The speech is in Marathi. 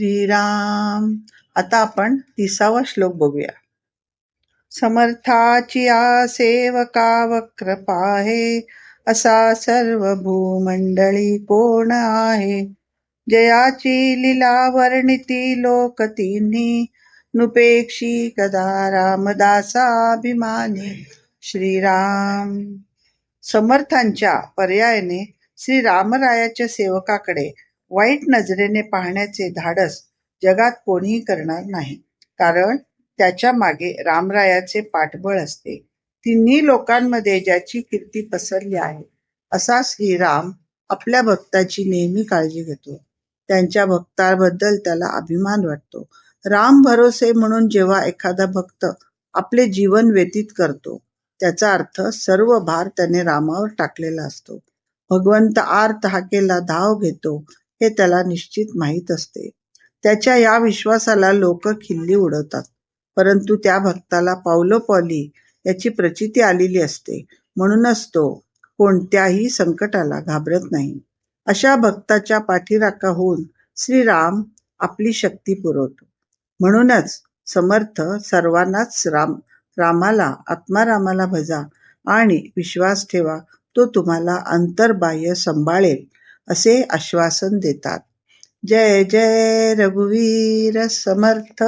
श्रीराम. आता आपण तिसावा श्लोक बघूया. समर्थाची या सेवका वक्र पाहे असा सर्व भूमंडळी कोण आहे? जयाची लिला वर्णिती लोक तिन्ही. नुपेक्षी कदा रामदासाभिमानी? श्रीराम. समर्थांच्या पर्यायाने श्री रामरायाच्या सेवकाकडे वाईट नजरेने पाहण्याचे धाडस जगात कोणीही करणार नाही. कारण त्याच्यामागे रामरायाचे पाठबळ असते. तिन्ही लोकांमध्ये ज्याची कीर्ती पसरली आहे असा श्रीराम आपल्या भक्ताची नेहमी काळजी घेतो. त्यांच्या भक्ताबद्दल त्याला अभिमान वाटतो. राम भरोसे म्हणून जेव्हा एखादा भक्त आपले जीवन व्यतीत करतो त्याचा अर्थ सर्व भार त्याने रामावर टाकलेला असतो. भगवंत आर्त हाकेला धाव घेतो. हे त्याला निश्चित माहीत असते. त्याच्या या विश्वासाला लोक खिल्ली उडवतात. परंतु त्या भक्ताला पावलोपॉली याची प्रचिती आलेली असते. म्हणूनच तो कोणत्याही संकटाला घाबरत नाही. अशा भक्ताच्या पाठीराखा होऊन श्रीराम आपली शक्ती पुरवतो. म्हणूनच समर्थ सर्वांनाच राम रामाला आत्मारामाला भजा आणि विश्वास ठेवा. तो तुम्हाला अंतर्बाह्य सांभाळेल. असे आश्वासन देतात. जय जय रघुवीर समर्थ.